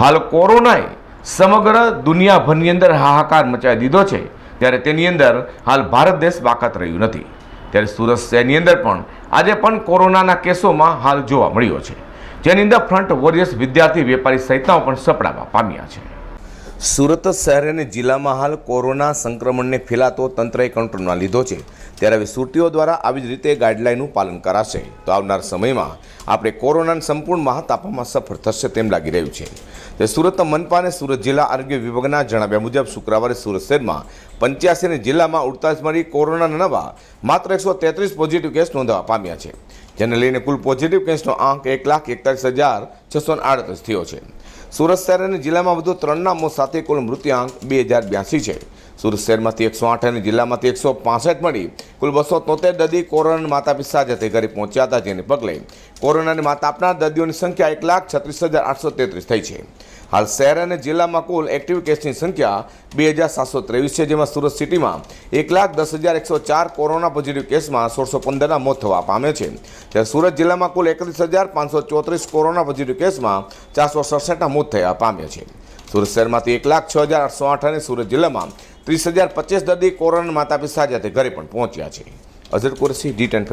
હાલ કોરોનાએ સમગ્ર દુનિયાભરની અંદર હાહાકાર મચાવી દીધો છે. ત્યારે તેની અંદર હાલ ભારત દેશ બાકાત રહ્યું નથી. ત્યારે સુરત શહેરની અંદર પણ આજે પણ કોરોનાના કેસોમાં હાલ જોવા મળ્યો છે. જેની અંદર ફ્રન્ટ વોરિયર્સ વિદ્યાર્થી વેપારી સહિતનાઓ પણ સપડાવા પામ્યા છે. સુરત શહેર અને જિલ્લામાં હાલ કોરોના સંક્રમણને ફેલાતો તંત્રએ કંટ્રોલમાં લીધો છે. ત્યારે હવે સુરતીઓ દ્વારા આવી જ રીતે ગાઈડલાઇનનું પાલન કરાશે. તો આવનાર સમયમાં આપણે કોરોનાને સંપૂર્ણ માહત આપવામાં સફળ થશે તેમ લાગી રહ્યું છે. તે સુરત મનપા અને સુરત જિલ્લા આરોગ્ય વિભાગના જણાવ્યા મુજબ શુક્રવારે સુરત શહેરમાં પંચ્યાસી અને જિલ્લામાં ઉડતાલીસ મળી કોરોનાના નવા માત્ર એકસો તેત્રીસ પોઝિટિવ કેસ નોંધવા પામ્યા છે. જેને લઈને કુલ પોઝિટિવ કેસનો આંક એક લાખ એકતાલીસ હજાર છસો આડત્રીસ થયો છે. સુરત શહેર અને જિલ્લામાં વધુ ત્રણના મોત સાથે કુલ મૃત્યુઆંક બે હજાર બ્યાસી છે. સુરત શહેરમાંથી એકસો આઠ અને જિલ્લામાંથી એકસો પાસઠ મળી કુલ બસો તોતેર દર્દી કોરોના માતા પિતા સાથે ઘરે પહોંચ્યા હતા, જેને પગલે કોરોનાની માત આપનાર દર્દીઓની સંખ્યા એક લાખ છત્રીસ હજાર આઠસો તેત્રીસ થઈ છે. હાલ શહેર અને જિલ્લામાં કુલ એક્ટિવ કેસની સંખ્યા બે હજાર સાતસો ત્રેવીસ છે, જેમાં સુરત સિટીમાં એક લાખ દસ હજાર એકસો ચાર કોરોના પોઝિટિવ કેસમાં સોળસો પંદરના મોત થવા પામે છે. ત્યારે સુરત જિલ્લામાં કુલ એકત્રીસ હજાર પાંચસો ચોત્રીસ કોરોના પોઝિટિવ કેસમાં ચારસો સડસઠના મોત થયા પામ્યા છે. સુરત શહેરમાંથી એક લાખ છ હજાર આઠસો આઠ અને સુરત જિલ્લામાં ત્રીસ હજાર પચીસ દર્દી કોરોના માતા પિતા સાથે ઘરે પણ પહોંચ્યા છે. Azhar કુરસી D ten